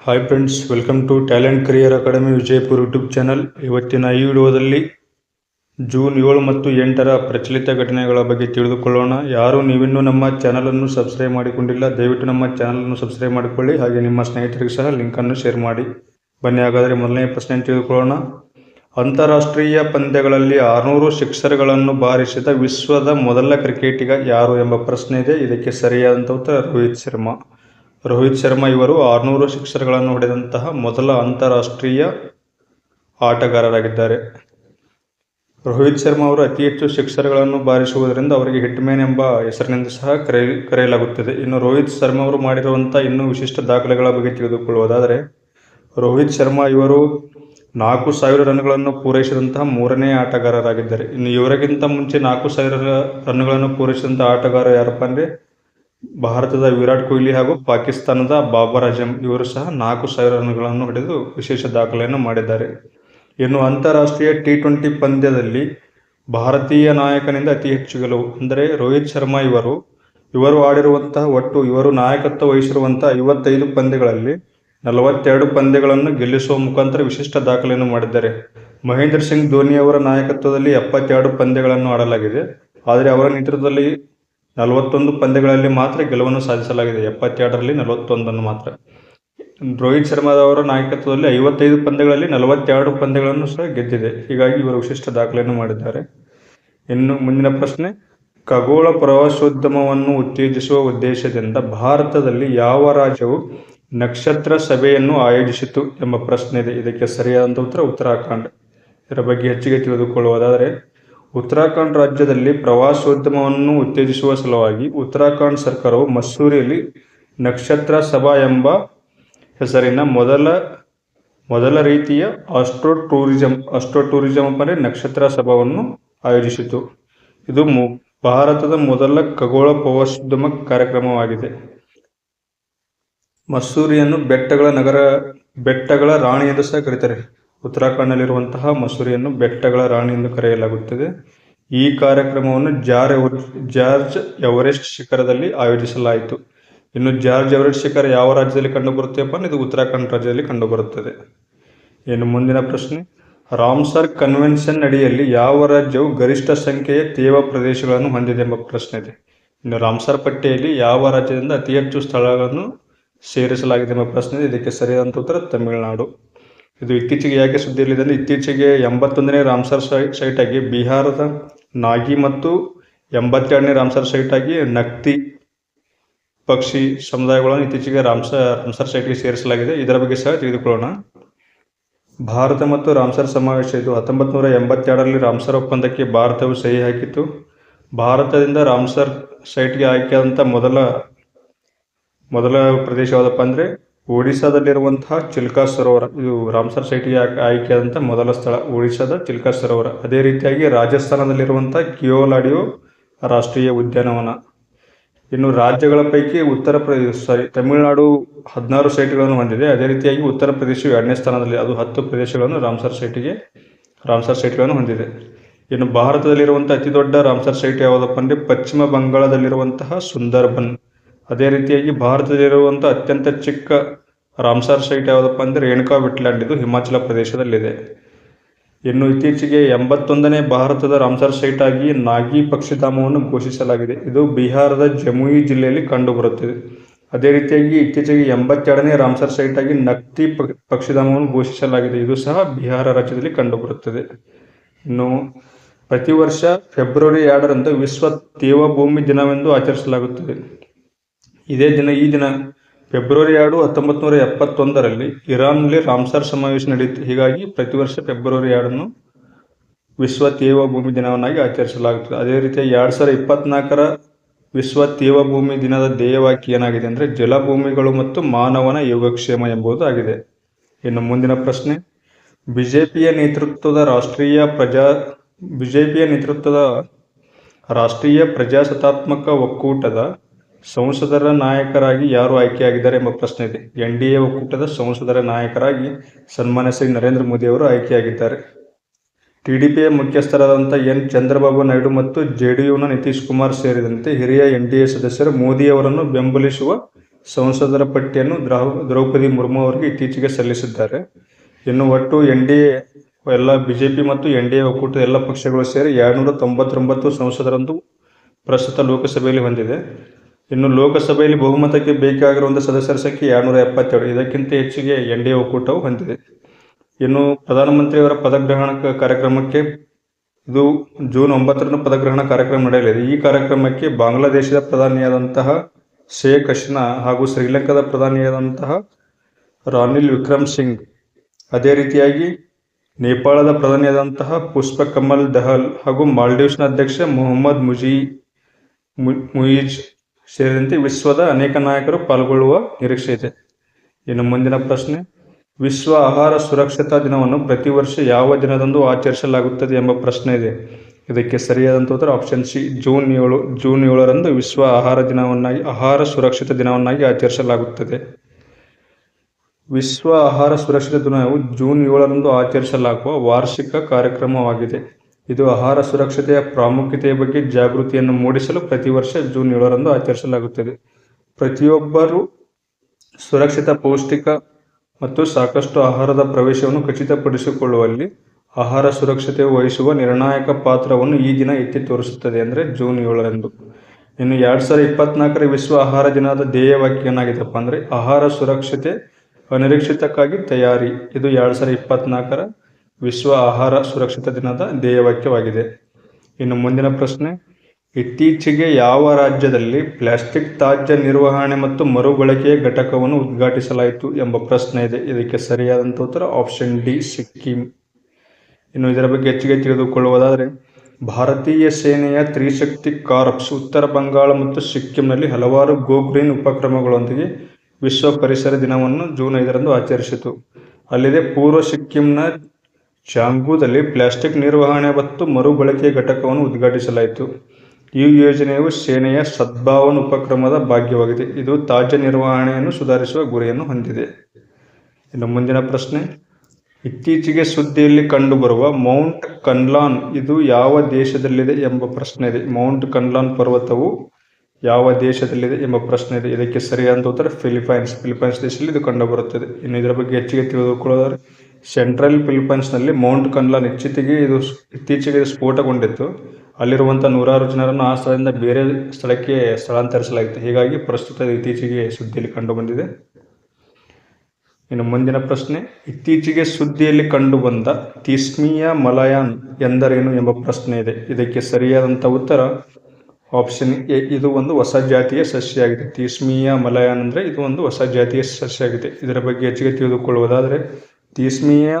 Hi friends welcome to talent career academy Vijayapura YouTube channel ಇವತ್ತಿನ ಈ ವಿಡಿಯೋದಲ್ಲಿ June ಏಳು ಮತ್ತು ಎಂಟರ ಪ್ರಚಲಿತ ಘಟನೆಗಳ ಬಗ್ಗೆ ತಿಳಿದುಕೊಳ್ಳೋಣ. ಯಾರು ನೀವಿನ್ನೂ ನಮ್ಮ ಚಾನಲನ್ನು ಸಬ್ಸ್ಕ್ರೈಬ್ ಮಾಡಿಕೊಂಡಿಲ್ಲ, ದಯವಿಟ್ಟು ನಮ್ಮ ಚಾನಲನ್ನು ಸಬ್ಸ್ಕ್ರೈಬ್ ಮಾಡಿಕೊಳ್ಳಿ. ಹಾಗೆ ನಿಮ್ಮ ಸ್ನೇಹಿತರಿಗೆ ಸಹ ಲಿಂಕನ್ನು ಶೇರ್ ಮಾಡಿ. ಬನ್ನಿ, ಹಾಗಾದರೆ ಮೊದಲನೇ ಪ್ರಶ್ನೆ ತಿಳಿದುಕೊಳ್ಳೋಣ ಅಂತಾರಾಷ್ಟ್ರೀಯ ಪಂದ್ಯಗಳಲ್ಲಿ ಆರುನೂರು ಸಿಕ್ಸರ್ಗಳನ್ನು ಬಾರಿಸಿದ ವಿಶ್ವದ ಮೊದಲ ಕ್ರಿಕೆಟಿಗ ಯಾರು ಎಂಬ ಪ್ರಶ್ನೆ ಇದೆ. ಇದಕ್ಕೆ ಸರಿಯಾದಂಥ ಉತ್ತರ ರೋಹಿತ್ ಶರ್ಮಾ. ರೋಹಿತ್ ಶರ್ಮಾ ಇವರು ಆರುನೂರು ಸಿಕ್ಸರ್ಗಳನ್ನು ಹೊಡೆದಂತಹ ಮೊದಲ ಅಂತಾರಾಷ್ಟ್ರೀಯ ಆಟಗಾರರಾಗಿದ್ದಾರೆ. ರೋಹಿತ್ ಶರ್ಮಾ ಅವರು ಅತಿ ಹೆಚ್ಚು ಸಿಕ್ಸರ್ಗಳನ್ನು ಬಾರಿಸುವುದರಿಂದ ಅವರಿಗೆ ಹಿಟ್ಮ್ಯಾನ್ ಎಂಬ ಹೆಸರಿನಿಂದ ಸಹ ಕರೆಯ ಕರೆಯಲಾಗುತ್ತದೆ. ಇನ್ನು ರೋಹಿತ್ ಶರ್ಮಾ ಅವರು ಮಾಡಿರುವಂಥ ಇನ್ನೂ ವಿಶಿಷ್ಟ ದಾಖಲೆಗಳ ಬಗ್ಗೆ ತಿಳಿದುಕೊಳ್ಳುವುದಾದರೆ, ರೋಹಿತ್ ಶರ್ಮಾ ಇವರು ನಾಲ್ಕು ಸಾವಿರ ರನ್ಗಳನ್ನು ಪೂರೈಸಿದಂತಹ ಮೂರನೇ ಆಟಗಾರರಾಗಿದ್ದಾರೆ. ಇನ್ನು ಇವರಿಗಿಂತ ಮುಂಚೆ ನಾಲ್ಕು ಸಾವಿರ ರನ್ಗಳನ್ನು ಪೂರೈಸಿದಂಥ ಆಟಗಾರ ಯಾರಪ್ಪ ಅಂದರೆ ಭಾರತದ ವಿರಾಟ್ ಕೊಹ್ಲಿ ಹಾಗೂ ಪಾಕಿಸ್ತಾನದ ಬಾಬರ್ ಅಜಮ್ ಇವರು ಸಹ ನಾಲ್ಕು ಸಾವಿರ ರನ್ಗಳನ್ನು ಹೊಡೆದು ವಿಶೇಷ ದಾಖಲೆಯನ್ನು ಮಾಡಿದ್ದಾರೆ. ಇನ್ನು ಅಂತಾರಾಷ್ಟ್ರೀಯ ಟಿ ಟ್ವೆಂಟಿ ಪಂದ್ಯದಲ್ಲಿ ಭಾರತೀಯ ನಾಯಕನಿಂದ ಅತಿ ಹೆಚ್ಚು ಗೆಲುವು, ಅಂದರೆ ರೋಹಿತ್ ಶರ್ಮಾ ಇವರು ಇವರು ಆಡಿರುವಂತಹ ಒಟ್ಟು, ಇವರು ನಾಯಕತ್ವ ವಹಿಸಿರುವಂತಹ ಐವತ್ತೈದು ಪಂದ್ಯಗಳಲ್ಲಿ ನಲವತ್ತೆರಡು ಪಂದ್ಯಗಳನ್ನು ಗೆಲ್ಲಿಸುವ ಮುಖಾಂತರ ವಿಶಿಷ್ಟ ದಾಖಲೆಯನ್ನು ಮಾಡಿದ್ದಾರೆ. ಮಹೇಂದ್ರ ಸಿಂಗ್ ಧೋನಿ ಅವರ ನಾಯಕತ್ವದಲ್ಲಿ ಎಪ್ಪತ್ತೆರಡು ಪಂದ್ಯಗಳನ್ನು ಆಡಲಾಗಿದೆ. ಆದರೆ ಅವರ ನೇತೃತ್ವದಲ್ಲಿ ನಲವತ್ತೊಂದು ಪಂದ್ಯಗಳಲ್ಲಿ ಮಾತ್ರ ಗೆಲುವನ್ನು ಸಾಧಿಸಲಾಗಿದೆ. ಎಪ್ಪತ್ತೆರಡರಲ್ಲಿ ನಲವತ್ತೊಂದನ್ನು ಮಾತ್ರ. ರೋಹಿತ್ ಶರ್ಮಾದವರ ನಾಯಕತ್ವದಲ್ಲಿ ಐವತ್ತೈದು ಪಂದ್ಯಗಳಲ್ಲಿ ನಲವತ್ತೆರಡು ಪಂದ್ಯಗಳನ್ನು ಸಹ ಗೆದ್ದಿದೆ. ಹೀಗಾಗಿ ಇವರು ವಿಶಿಷ್ಟ ದಾಖಲೆಯನ್ನು ಮಾಡಿದ್ದಾರೆ. ಇನ್ನು ಮುಂದಿನ ಪ್ರಶ್ನೆ, ಖಗೋಳ ಪ್ರವಾಸೋದ್ಯಮವನ್ನು ಉತ್ತೇಜಿಸುವ ಉದ್ದೇಶದಿಂದ ಭಾರತದಲ್ಲಿ ಯಾವ ರಾಜ್ಯವು ನಕ್ಷತ್ರ ಸಭೆಯನ್ನು ಆಯೋಜಿಸಿತು ಎಂಬ ಪ್ರಶ್ನೆ ಇದೆ. ಇದಕ್ಕೆ ಸರಿಯಾದಂಥ ಉತ್ತರ ಉತ್ತರಾಖಂಡ್. ಇದರ ಬಗ್ಗೆ ಹೆಚ್ಚಿಗೆ ತಿಳಿದುಕೊಳ್ಳುವುದಾದರೆ ಉತ್ತರಾಖಂಡ್ ರಾಜ್ಯದಲ್ಲಿ ಪ್ರವಾಸೋದ್ಯಮವನ್ನು ಉತ್ತೇಜಿಸುವ ಸಲುವಾಗಿ ಉತ್ತರಾಖಂಡ್ ಸರ್ಕಾರವು ಮಸ್ಸೂರಿಯಲ್ಲಿ ನಕ್ಷತ್ರ ಸಭಾ ಎಂಬ ಹೆಸರಿನ ಮೊದಲ ಮೊದಲ ರೀತಿಯ ಆಸ್ಟ್ರೋ ಟೂರಿಸಂ ಆಸ್ಟ್ರೋ ಟೂರಿಸಂ ಅಂದರೆ ನಕ್ಷತ್ರ ಸಭಾವನ್ನು ಆಯೋಜಿಸಿತು. ಇದು ಭಾರತದ ಮೊದಲ ಖಗೋಳ ಪ್ರವಾಸೋದ್ಯಮ ಕಾರ್ಯಕ್ರಮವಾಗಿದೆ. ಮಸ್ಸೂರಿಯನ್ನು ಬೆಟ್ಟಗಳ ನಗರ, ಬೆಟ್ಟಗಳ ರಾಣಿ ಎಂದು ಸಹ ಕರೀತಾರೆ. ಉತ್ತರಾಖಂಡ್ನಲ್ಲಿರುವಂತಹ ಮಸೂರಿಯನ್ನು ಬೆಟ್ಟಗಳ ರಾಣಿ ಎಂದು ಕರೆಯಲಾಗುತ್ತದೆ. ಈ ಕಾರ್ಯಕ್ರಮವನ್ನು ಜಾರ್ ಜಾರ್ಜ್ ಎವರೆಸ್ಟ್ ಶಿಖರದಲ್ಲಿ ಆಯೋಜಿಸಲಾಯಿತು. ಇನ್ನು ಜಾರ್ಜ್ ಎವರೆಸ್ಟ್ ಶಿಖರ ಯಾವ ರಾಜ್ಯದಲ್ಲಿ ಕಂಡುಬರುತ್ತೆಪ್ಪ ಇದು ಉತ್ತರಾಖಂಡ್ ರಾಜ್ಯದಲ್ಲಿ ಕಂಡುಬರುತ್ತದೆ. ಇನ್ನು ಮುಂದಿನ ಪ್ರಶ್ನೆ, ರಾಮ್ಸರ್ ಕನ್ವೆನ್ಷನ್ ಅಡಿಯಲ್ಲಿ ಯಾವ ರಾಜ್ಯವು ಗರಿಷ್ಠ ಸಂಖ್ಯೆಯ ತೇವ ಪ್ರದೇಶಗಳನ್ನು ಹೊಂದಿದೆ ಎಂಬ ಪ್ರಶ್ನೆ ಇದೆ. ಇನ್ನು ರಾಮ್ಸರ್ ಪಟ್ಟಿಯಲ್ಲಿ ಯಾವ ರಾಜ್ಯದಿಂದ ಅತಿ ಹೆಚ್ಚು ಸ್ಥಳಗಳನ್ನು ಸೇರಿಸಲಾಗಿದೆ ಎಂಬ ಪ್ರಶ್ನೆ ಇದೆ. ಇದಕ್ಕೆ ಸರಿಯಾದಂಥ ಉತ್ತರ ತಮಿಳುನಾಡು. ಇದು ಇತ್ತೀಚೆಗೆ ಯಾಕೆ ಸುದ್ದಿಯಲ್ಲಿದೆ ಇತ್ತೀಚೆಗೆ ಎಂಬತ್ತೊಂದನೇ ರಾಮ್ಸರ್ ಸೈಟ್ ಆಗಿ ಬಿಹಾರದ ನಾಗಿ ಮತ್ತು ಎಂಬತ್ತೆರಡನೇ ರಾಮ್ಸರ್ ಸೈಟ್ ಆಗಿ ನಕ್ತಿ ಪಕ್ಷಿ ಸಮುದಾಯಗಳನ್ನು ಇತ್ತೀಚೆಗೆ ರಾಮ್ಸರ್ ರಾಮ್ಸರ್ ಸೈಟ್ಗೆ ಸೇರಿಸಲಾಗಿದೆ. ಇದರ ಬಗ್ಗೆ ಸಹ ತಿಳಿದುಕೊಳ್ಳೋಣ. ಭಾರತ ಮತ್ತು ರಾಮ್ಸರ್ ಸಮಾವೇಶ ಇದು ಹತ್ತೊಂಬತ್ತು ನೂರ ಎಂಬತ್ತೆರಡರಲ್ಲಿ ರಾಮ್ಸರ್ ಒಪ್ಪಂದಕ್ಕೆ ಭಾರತವು ಸಹಿ ಹಾಕಿತ್ತು. ಭಾರತದಿಂದ ರಾಮ್ಸರ್ ಸೈಟ್ಗೆ ಆಯ್ಕೆಯಾದಂಥ ಮೊದಲ ಮೊದಲ ಪ್ರದೇಶ ಯಾವುದಪ್ಪ ಅಂದರೆ ಒಡಿಶಾದಲ್ಲಿರುವಂತಹ ಚಿಲ್ಕಾ ಸರೋವರ. ಇದು ರಾಮ್ಸರ್ ಸೈಟಿಗೆ ಆಯ್ಕೆ- ಆಯ್ಕೆಯಾದಂಥ ಮೊದಲ ಸ್ಥಳ ಒಡಿಶಾದ ಚಿಲ್ಕಾ ಸರೋವರ. ಅದೇ ರೀತಿಯಾಗಿ ರಾಜಸ್ಥಾನದಲ್ಲಿರುವಂಥ ಕಿಯೋಲಾಡಿಯೋ ರಾಷ್ಟ್ರೀಯ ಉದ್ಯಾನವನ. ಇನ್ನು ರಾಜ್ಯಗಳ ಪೈಕಿ ಉತ್ತರ ಪ್ರದೇಶ ಸಾರಿ ತಮಿಳುನಾಡು ಹದಿನಾರು ಸೈಟ್ಗಳನ್ನು ಹೊಂದಿದೆ. ಅದೇ ರೀತಿಯಾಗಿ ಉತ್ತರ ಪ್ರದೇಶವು ಎರಡನೇ ಸ್ಥಾನದಲ್ಲಿ, ಅದು ಹತ್ತು ಪ್ರದೇಶಗಳನ್ನು ರಾಮ್ಸರ್ ಸೈಟಿಗೆ ರಾಮ್ಸರ್ ಸೈಟ್ಗಳನ್ನು ಹೊಂದಿದೆ. ಇನ್ನು ಭಾರತದಲ್ಲಿರುವಂಥ ಅತಿ ದೊಡ್ಡ ರಾಮ್ಸರ್ ಸೈಟ್ ಯಾವುದಪ್ಪ ಅಂದರೆ ಪಶ್ಚಿಮ ಬಂಗಾಳದಲ್ಲಿರುವಂತಹ ಸುಂದರ್ಬನ್. ಅದೇ ರೀತಿಯಾಗಿ ಭಾರತದಲ್ಲಿರುವಂಥ ಅತ್ಯಂತ ಚಿಕ್ಕ ರಾಮ್ಸರ್ ಸೈಟ್ ಯಾವುದಪ್ಪ ಅಂದರೆ ರೇಣುಕಾ ವಿಟ್ಲ್ಯಾಂಡ್ ಇದು ಹಿಮಾಚಲ ಪ್ರದೇಶದಲ್ಲಿದೆ. ಇನ್ನು ಇತ್ತೀಚೆಗೆ ಎಂಬತ್ತೊಂದನೇ ಭಾರತದ ರಾಮ್ಸಾರ್ ಸೈಟ್ ಆಗಿ ನಾಗಿ ಪಕ್ಷಿಧಾಮವನ್ನು ಘೋಷಿಸಲಾಗಿದೆ. ಇದು ಬಿಹಾರದ ಜಮುಯಿ ಜಿಲ್ಲೆಯಲ್ಲಿ ಕಂಡುಬರುತ್ತದೆ. ಅದೇ ರೀತಿಯಾಗಿ ಇತ್ತೀಚೆಗೆ ಎಂಬತ್ತೆರಡನೇ ರಾಮ್ಸರ್ ಸೈಟ್ ಆಗಿ ನಕ್ತಿ ಪಕ್ಷಿಧಾಮವನ್ನು ಘೋಷಿಸಲಾಗಿದೆ. ಇದು ಸಹ ಬಿಹಾರ ರಾಜ್ಯದಲ್ಲಿ ಕಂಡುಬರುತ್ತದೆ. ಇನ್ನು ಪ್ರತಿ ವರ್ಷ ಫೆಬ್ರವರಿ ಎರಡರಂದು ವಿಶ್ವ ತೇವಭೂಮಿ ದಿನವೆಂದು ಆಚರಿಸಲಾಗುತ್ತದೆ. ಇದೇ ದಿನ, ಈ ದಿನ ಫೆಬ್ರವರಿ ಎರಡು ಹತ್ತೊಂಬತ್ತು ನೂರ ಎಪ್ಪತ್ತೊಂದರಲ್ಲಿ ಇರಾನ್ನಲ್ಲಿ ರಾಮ್ಸರ್ ಸಮಾವೇಶ ನಡೆಯಿತು. ಹೀಗಾಗಿ ಪ್ರತಿ ವರ್ಷ ಫೆಬ್ರವರಿ ಎರಡನ್ನು ವಿಶ್ವ ತೇವಭೂಮಿ ದಿನವನ್ನಾಗಿ ಆಚರಿಸಲಾಗುತ್ತದೆ. ಅದೇ ರೀತಿ ಎರಡು ಸಾವಿರದ ಇಪ್ಪತ್ನಾಲ್ಕರ ವಿಶ್ವ ತೇವಭೂಮಿ ದಿನದ ಧ್ಯೇಯವಾಕ್ಯ ಏನಾಗಿದೆ ಅಂದರೆ ಜಲಭೂಮಿಗಳು ಮತ್ತು ಮಾನವನ ಯೋಗಕ್ಷೇಮ ಎಂಬುದು ಆಗಿದೆ. ಇನ್ನು ಮುಂದಿನ ಪ್ರಶ್ನೆ, ಬಿಜೆಪಿಯ ನೇತೃತ್ವದ ರಾಷ್ಟ್ರೀಯ ಪ್ರಜಾ, ಬಿಜೆಪಿಯ ನೇತೃತ್ವದ ರಾಷ್ಟ್ರೀಯ ಪ್ರಜಾಸತ್ತಾತ್ಮಕ ಒಕ್ಕೂಟದ ಸಂಸದರ ನಾಯಕರಾಗಿ ಯಾರು ಆಯ್ಕೆಯಾಗಿದ್ದಾರೆ ಎಂಬ ಪ್ರಶ್ನೆ ಇದೆ. ಎನ್ ಡಿ ಎ ಒಕ್ಕೂಟದ ಸಂಸದರ ನಾಯಕರಾಗಿ ಸನ್ಮಾನ್ಯ ಶ್ರೀ ನರೇಂದ್ರ ಮೋದಿ ಅವರು ಆಯ್ಕೆಯಾಗಿದ್ದಾರೆ. ಟಿಡಿಪಿಯ ಮುಖ್ಯಸ್ಥರಾದಂಥ ಎನ್ ಚಂದ್ರಬಾಬು ನಾಯ್ಡು ಮತ್ತು ಜೆಡಿಯುನ ನಿತೀಶ್ ಕುಮಾರ್ ಸೇರಿದಂತೆ ಹಿರಿಯ ಎನ್ ಡಿ ಎ ಸದಸ್ಯರು ಮೋದಿ ಅವರನ್ನು ಬೆಂಬಲಿಸುವ ಸಂಸದರ ಪಟ್ಟಿಯನ್ನು ದ್ರೌ- ದ್ರೌಪದಿ ಮುರ್ಮು ಅವರಿಗೆ ಇತ್ತೀಚೆಗೆ ಸಲ್ಲಿಸಿದ್ದಾರೆ. ಇನ್ನು ಒಟ್ಟು ಎನ್ ಡಿ ಎ, ಎಲ್ಲ ಬಿಜೆಪಿ ಮತ್ತು ಎನ್ ಡಿ ಎ ಒಕ್ಕೂಟದ ಎಲ್ಲ ಪಕ್ಷಗಳು ಸೇರಿ ಎರಡುನೂರ ತೊಂಬತ್ತೊಂಬತ್ತು ಸಂಸದರಂದು ಪ್ರಸ್ತುತ ಲೋಕಸಭೆಯಲ್ಲಿ ಹೊಂದಿದೆ. ಇನ್ನು ಲೋಕಸಭೆಯಲ್ಲಿ ಬಹುಮತಕ್ಕೆ ಬೇಕಾಗಿರುವಂಥ ಸದಸ್ಯರ ಸಂಖ್ಯೆ ಎರಡ್ನೂರ ಎಪ್ಪತ್ತೆರಡು. ಇದಕ್ಕಿಂತ ಹೆಚ್ಚಿಗೆ ಎನ್ ಡಿ ಎ ಒಕ್ಕೂಟವು ಹೊಂದಿದೆ. ಇನ್ನು ಪ್ರಧಾನಮಂತ್ರಿಯವರ ಪದಗ್ರಹಣ ಕಾರ್ಯಕ್ರಮಕ್ಕೆ ಇದು ಜೂನ್ ಒಂಬತ್ತರಂದು ಪದಗ್ರಹಣ ಕಾರ್ಯಕ್ರಮ ನಡೆಯಲಿದೆ. ಈ ಕಾರ್ಯಕ್ರಮಕ್ಕೆ ಬಾಂಗ್ಲಾದೇಶದ ಪ್ರಧಾನಿಯಾದಂತಹ ಶೇಖ್ ಹಸೀನಾ ಹಾಗೂ ಶ್ರೀಲಂಕಾದ ಪ್ರಧಾನಿಯಾದಂತಹ ರಾನಿಲ್ ವಿಕ್ರಮ್ ಸಿಂಗ್, ಅದೇ ರೀತಿಯಾಗಿ ನೇಪಾಳದ ಪ್ರಧಾನಿಯಾದಂತಹ ಪುಷ್ಪ ಕಮಲ್ ದಹಲ್ ಹಾಗೂ ಮಾಲ್ಡೀವ್ಸ್ನ ಅಧ್ಯಕ್ಷ ಮೊಹಮ್ಮದ್ ಮುಜಿ ಮುಯಿಜ್ ಸೇರಿದಂತೆ ವಿಶ್ವದ ಅನೇಕ ನಾಯಕರು ಪಾಲ್ಗೊಳ್ಳುವ ನಿರೀಕ್ಷೆ ಇದೆ. ಇನ್ನು ಮುಂದಿನ ಪ್ರಶ್ನೆ, ವಿಶ್ವ ಆಹಾರ ಸುರಕ್ಷತಾ ದಿನವನ್ನು ಪ್ರತಿ ವರ್ಷ ಯಾವ ದಿನದಂದು ಆಚರಿಸಲಾಗುತ್ತದೆ ಎಂಬ ಪ್ರಶ್ನೆ ಇದೆ. ಇದಕ್ಕೆ ಸರಿಯಾದಂಥ ಉತ್ತರ ಆಪ್ಷನ್ ಸಿ ಜೂನ್ ಏಳು ಜೂನ್ ಏಳರಂದು ವಿಶ್ವ ಆಹಾರ ದಿನವನ್ನಾಗಿ, ಆಹಾರ ಸುರಕ್ಷಿತ ದಿನವನ್ನಾಗಿ ಆಚರಿಸಲಾಗುತ್ತದೆ. ವಿಶ್ವ ಆಹಾರ ಸುರಕ್ಷಿತ ದಿನವು ಜೂನ್ ಏಳರಂದು ಆಚರಿಸಲಾಗುವ ವಾರ್ಷಿಕ ಕಾರ್ಯಕ್ರಮವಾಗಿದೆ. ಇದು ಆಹಾರ ಸುರಕ್ಷತೆಯ ಪ್ರಾಮುಖ್ಯತೆಯ ಬಗ್ಗೆ ಜಾಗೃತಿಯನ್ನು ಮೂಡಿಸಲು ಪ್ರತಿ ವರ್ಷ ಜೂನ್ ಏಳರಂದು ಆಚರಿಸಲಾಗುತ್ತದೆ. ಪ್ರತಿಯೊಬ್ಬರು ಸುರಕ್ಷಿತ, ಪೌಷ್ಟಿಕ ಮತ್ತು ಸಾಕಷ್ಟು ಆಹಾರದ ಪ್ರವೇಶವನ್ನು ಖಚಿತಪಡಿಸಿಕೊಳ್ಳುವಲ್ಲಿ ಆಹಾರ ಸುರಕ್ಷತೆ ವಹಿಸುವ ನಿರ್ಣಾಯಕ ಪಾತ್ರವನ್ನು ಈ ದಿನ ಎತ್ತಿ ತೋರಿಸುತ್ತದೆ ಅಂದರೆ ಜೂನ್ ಏಳರಂದು. ಇನ್ನು ಎರಡು ಸಾವಿರದ ಇಪ್ಪತ್ನಾಲ್ಕರ ವಿಶ್ವ ಆಹಾರ ದಿನದ ಧ್ಯೇಯವಾಕ್ಯ ಏನಾಗಿದೆಪ್ಪ ಅಂದರೆ ಆಹಾರ ಸುರಕ್ಷತೆ ಅನಿರೀಕ್ಷಿತಕ್ಕಾಗಿ ತಯಾರಿ. ಇದು ಎರಡು ಸಾವಿರದ ಇಪ್ಪತ್ನಾಲ್ಕರ ವಿಶ್ವ ಆಹಾರ ಸುರಕ್ಷತಾ ದಿನದ ಧ್ಯೇಯವಾಕ್ಯವಾಗಿದೆ ಇನ್ನು ಮುಂದಿನ ಪ್ರಶ್ನೆ, ಇತ್ತೀಚೆಗೆ ಯಾವ ರಾಜ್ಯದಲ್ಲಿ ಪ್ಲಾಸ್ಟಿಕ್ ತ್ಯಾಜ್ಯ ನಿರ್ವಹಣೆ ಮತ್ತು ಮರುಬಳಕೆಯ ಘಟಕವನ್ನು ಉದ್ಘಾಟಿಸಲಾಯಿತು ಎಂಬ ಪ್ರಶ್ನೆ ಇದೆ. ಇದಕ್ಕೆ ಸರಿಯಾದಂಥ ಉತ್ತರ ಆಪ್ಷನ್ ಡಿ, ಸಿಕ್ಕಿಂ. ಇನ್ನು ಇದರ ಬಗ್ಗೆ ಹೆಚ್ಚಿಗೆ ತಿಳಿದುಕೊಳ್ಳುವುದಾದರೆ, ಭಾರತೀಯ ಸೇನೆಯ ತ್ರಿಶಕ್ತಿ ಕಾರ್ಪ್ಸ್ ಉತ್ತರ ಬಂಗಾಳ ಮತ್ತು ಸಿಕ್ಕಿಂನಲ್ಲಿ ಹಲವಾರು ಗೋ ಗ್ರೀನ್ ಉಪಕ್ರಮಗಳೊಂದಿಗೆ ವಿಶ್ವ ಪರಿಸರ ದಿನವನ್ನು ಜೂನ್ ಐದರಂದು ಆಚರಿಸಿತು. ಅಲ್ಲದೆ ಪೂರ್ವ ಸಿಕ್ಕಿಂನ ಚಾಂಗುದಲ್ಲಿ ಪ್ಲಾಸ್ಟಿಕ್ ನಿರ್ವಹಣೆ ಮತ್ತು ಮರುಬಳಕೆ ಘಟಕವನ್ನು ಉದ್ಘಾಟಿಸಲಾಯಿತು. ಈ ಯೋಜನೆಯು ಸೇನೆಯ ಸದ್ಭಾವನ ಉಪಕ್ರಮದ ಭಾಗ್ಯವಾಗಿದೆ. ಇದು ತಾಜ್ಯ ನಿರ್ವಹಣೆಯನ್ನು ಸುಧಾರಿಸುವ ಗುರಿಯನ್ನು ಹೊಂದಿದೆ. ಇನ್ನು ಮುಂದಿನ ಪ್ರಶ್ನೆ. ಇತ್ತೀಚೆಗೆ ಸುದ್ದಿಯಲ್ಲಿ ಕಂಡುಬರುವ ಮೌಂಟ್ ಕನ್ಲಾನ್ ಇದು ಯಾವ ದೇಶದಲ್ಲಿದೆ ಎಂಬ ಪ್ರಶ್ನೆ ಇದೆ. ಮೌಂಟ್ ಕನ್ಲಾನ್ ಪರ್ವತವು ಯಾವ ದೇಶದಲ್ಲಿದೆ ಎಂಬ ಪ್ರಶ್ನೆ ಇದೆ. ಇದಕ್ಕೆ ಸರಿಯಾದ ಉತ್ತರ ಫಿಲಿಪೈನ್ಸ್ ಫಿಲಿಪೈನ್ಸ್ ದೇಶದಲ್ಲಿ ಇದು ಕಂಡುಬರುತ್ತದೆ. ಇನ್ನು ಇದರ ಬಗ್ಗೆ ಹೆಚ್ಚಿಗೆ ತಿಳಿದುಕೊಳ್ಳೋದಾದ್ರೆ ಸೆಂಟ್ರಲ್ ಫಿಲಿಪೈನ್ಸ್ನಲ್ಲಿ ಮೌಂಟ್ ಕನ್ಲಾನ್ ಇತ್ತೀಚೆಗೆ ಇದು ಇತ್ತೀಚೆಗೆ ಸ್ಫೋಟಗೊಂಡಿತ್ತು. ಅಲ್ಲಿರುವಂಥ ನೂರಾರು ಜನರನ್ನು ಆ ಸ್ಥಳದಿಂದ ಬೇರೆ ಸ್ಥಳಕ್ಕೆ ಸ್ಥಳಾಂತರಿಸಲಾಗಿತ್ತು. ಹೀಗಾಗಿ ಪ್ರಸ್ತುತ ಇತ್ತೀಚೆಗೆ ಸುದ್ದಿಯಲ್ಲಿ ಕಂಡುಬಂದಿದೆ. ಇನ್ನು ಮುಂದಿನ ಪ್ರಶ್ನೆ, ಇತ್ತೀಚೆಗೆ ಸುದ್ದಿಯಲ್ಲಿ ಕಂಡುಬಂದ ತಿಸ್ಮಿಯ ಮಲಯಾನ್ ಎಂದರೇನು ಎಂಬ ಪ್ರಶ್ನೆ ಇದೆ. ಇದಕ್ಕೆ ಸರಿಯಾದಂಥ ಉತ್ತರ, ಆಪ್ಷನ್ ಎ, ಇದು ಒಂದು ಹೊಸ ಜಾತಿಯ ಸಸ್ಯ ಆಗಿದೆ ತೀಸ್ಮಿಯ ಮಲಯಾನ್ ಅಂದರೆ ಇದು ಒಂದು ಹೊಸ ಜಾತಿಯ ಸಸ್ಯ ಆಗಿದೆ ಇದರ ಬಗ್ಗೆ ಹೆಚ್ಚಿಗೆ ತಿಳಿದುಕೊಳ್ಳುವುದಾದರೆ ತೀಸ್ಮಿಯ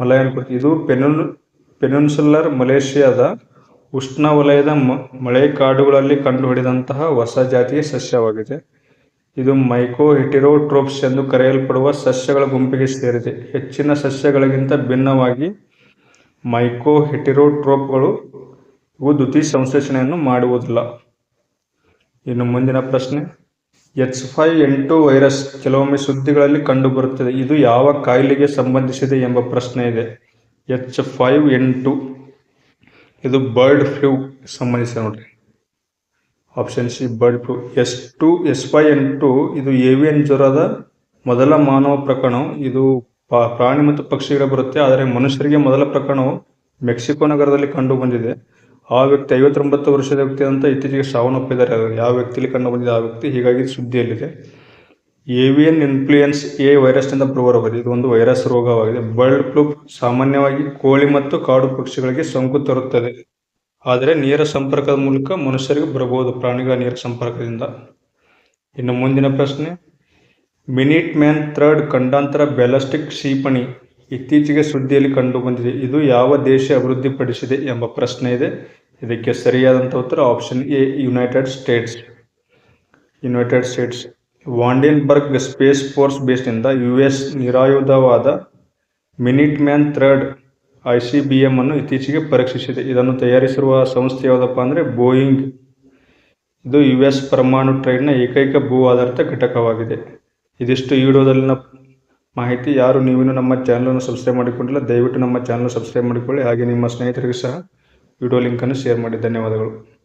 ಮಲಯನ್ ಕೃತಿ ಇದು ಪೆನುನ್ ಪೆನುನ್ಸುಲರ್ ಮಲೇಷಿಯಾದ ಉಷ್ಣವಲಯದ ಮಳೆಕಾಡುಗಳಲ್ಲಿ ಕಂಡುಹಿಡಿದಂತಹ ಹೊಸ ಜಾತಿಯ ಸಸ್ಯವಾಗಿದೆ. ಇದು ಮೈಕೋ ಹೆಟಿರೋಟ್ರೋಪ್ಸ್ ಎಂದು ಕರೆಯಲ್ಪಡುವ ಸಸ್ಯಗಳ ಗುಂಪಿಗೆ ಸೇರಿದೆ. ಹೆಚ್ಚಿನ ಸಸ್ಯಗಳಿಗಿಂತ ಭಿನ್ನವಾಗಿ ಮೈಕೋ ಹಿಟಿರೋಟ್ರೋಪ್ಗಳು ಇವು ದ್ಯುತಿ ಸಂಶ್ಲೇಷಣೆಯನ್ನು ಮಾಡುವುದಿಲ್ಲ. ಇನ್ನು ಮುಂದಿನ ಪ್ರಶ್ನೆ. ಎಚ್ ಫೈವ್ ಎಂಟು ವೈರಸ್ ಕೆಲವೊಮ್ಮೆ ಸುದ್ದಿಗಳಲ್ಲಿ ಕಂಡುಬರುತ್ತದೆ. ಇದು ಯಾವ ಕಾಯಿಲೆಗೆ ಸಂಬಂಧಿಸಿದೆ ಎಂಬ ಪ್ರಶ್ನೆ ಇದೆ. ಎಚ್ ಫೈವ್ ಎಂಟು ಇದು ಬರ್ಡ್ ಫ್ಲೂ ಸಂಬಂಧಿಸಿದೆ ನೋಡಿ option C, bird flu. S two S five N two, ಇದು ಏವಿಯನ್ ಜ್ವರದ ಮೊದಲ ಮಾನವ ಪ್ರಕರಣ ಇದು ಪ್ರಾಣಿ ಮತ್ತು ಪಕ್ಷಿಗಳ ಬರುತ್ತೆ. ಆದರೆ ಮನುಷ್ಯರಿಗೆ ಮೊದಲ ಪ್ರಕರಣವು ಮೆಕ್ಸಿಕೋ ನಗರದಲ್ಲಿ ಕಂಡು ಬಂದಿದೆ. ಆ ವ್ಯಕ್ತಿ ಐವತ್ತೊಂಬತ್ತು ವರ್ಷದ ವ್ಯಕ್ತಿ ಅಂತ ಇತ್ತೀಚೆಗೆ ಸಾವನ್ನಪ್ಪಿದ್ದಾರೆ ಯಾವ ವ್ಯಕ್ತಿಯಲ್ಲಿ ಕಂಡು ಬಂದಿದೆ ಆ ವ್ಯಕ್ತಿ? ಹೀಗಾಗಿ ಸುದ್ದಿಯಲ್ಲಿದೆ. ಏವಿಯನ್ ಇನ್ಫ್ಲೂಯೆನ್ಸ್ ಎ ವೈರಸ್ನಿಂದ ಬರಬಹುದು ಇದು ಒಂದು ವೈರಸ್ ರೋಗವಾಗಿದೆ. ಬರ್ಡ್ ಫ್ಲೂ ಸಾಮಾನ್ಯವಾಗಿ ಕೋಳಿ ಮತ್ತು ಕಾಡು ಪಕ್ಷಿಗಳಿಗೆ ಸೋಂಕು ತರುತ್ತದೆ. ಆದರೆ ನೇರ ಸಂಪರ್ಕದ ಮೂಲಕ ಮನುಷ್ಯರಿಗೆ ಬರಬಹುದು ಪ್ರಾಣಿಗಳ ನೇರ ಸಂಪರ್ಕದಿಂದ. ಇನ್ನು ಮುಂದಿನ ಪ್ರಶ್ನೆ. ಮಿನಿಟ್ ಮ್ಯಾನ್ ಥರ್ಡ್ ಖಂಡಾಂತರ ಬ್ಯಾಲಿಸ್ಟಿಕ್ ಕ್ಷಿಪಣಿ ಇತ್ತೀಚೆಗೆ ಸುದ್ದಿಯಲ್ಲಿ ಕಂಡುಬಂದಿದೆ ಇದು ಯಾವ ದೇಶ ಅಭಿವೃದ್ಧಿಪಡಿಸಿದೆ ಎಂಬ ಪ್ರಶ್ನೆ ಇದೆ. ಇದಕ್ಕೆ ಸರಿಯಾದಂಥ ಉತ್ತರ option A United States United States Vandenberg space force ಬೇಸ್ನಿಂದ U S ನಿರಾಯುಧವಾದ minuteman third I C B M ಅನ್ನು ಇತ್ತೀಚೆಗೆ ಪರೀಕ್ಷಿಸಿದೆ. ಇದನ್ನು ತಯಾರಿಸಿರುವ ಸಂಸ್ಥೆ ಯಾವುದಪ್ಪ ಅಂದರೆ ಬೋಯಿಂಗ್ ಇದು ಯು ಎಸ್ ಪರಮಾಣು ಟ್ರೈನ್ನ ಏಕೈಕ ಭೂ ಆಧಾರಿತ ಘಟಕವಾಗಿದೆ. ಇದಿಷ್ಟು ಈಡೋದಲ್ಲಿನ ಮಾಹಿತಿ. ಯಾರು ನೀವಿನ್ನೂ ನಮ್ಮ ಚಾನಲನ್ನು ಸಬ್ಸ್ಕ್ರೈಬ್ ಮಾಡಿಕೊಂಡಿಲ್ಲ, ದಯವಿಟ್ಟು ನಮ್ಮ ಚಾನಲ್ ಸಬ್ಸ್ಕ್ರೈಬ್ ಮಾಡಿಕೊಳ್ಳಿ. ಹಾಗೆ ನಿಮ್ಮ ಸ್ನೇಹಿತರಿಗೂ ಸಹ ವಿಡಿಯೋ ಲಿಂಕನ್ನು ಶೇರ್ ಮಾಡಿ. ಧನ್ಯವಾದಗಳು.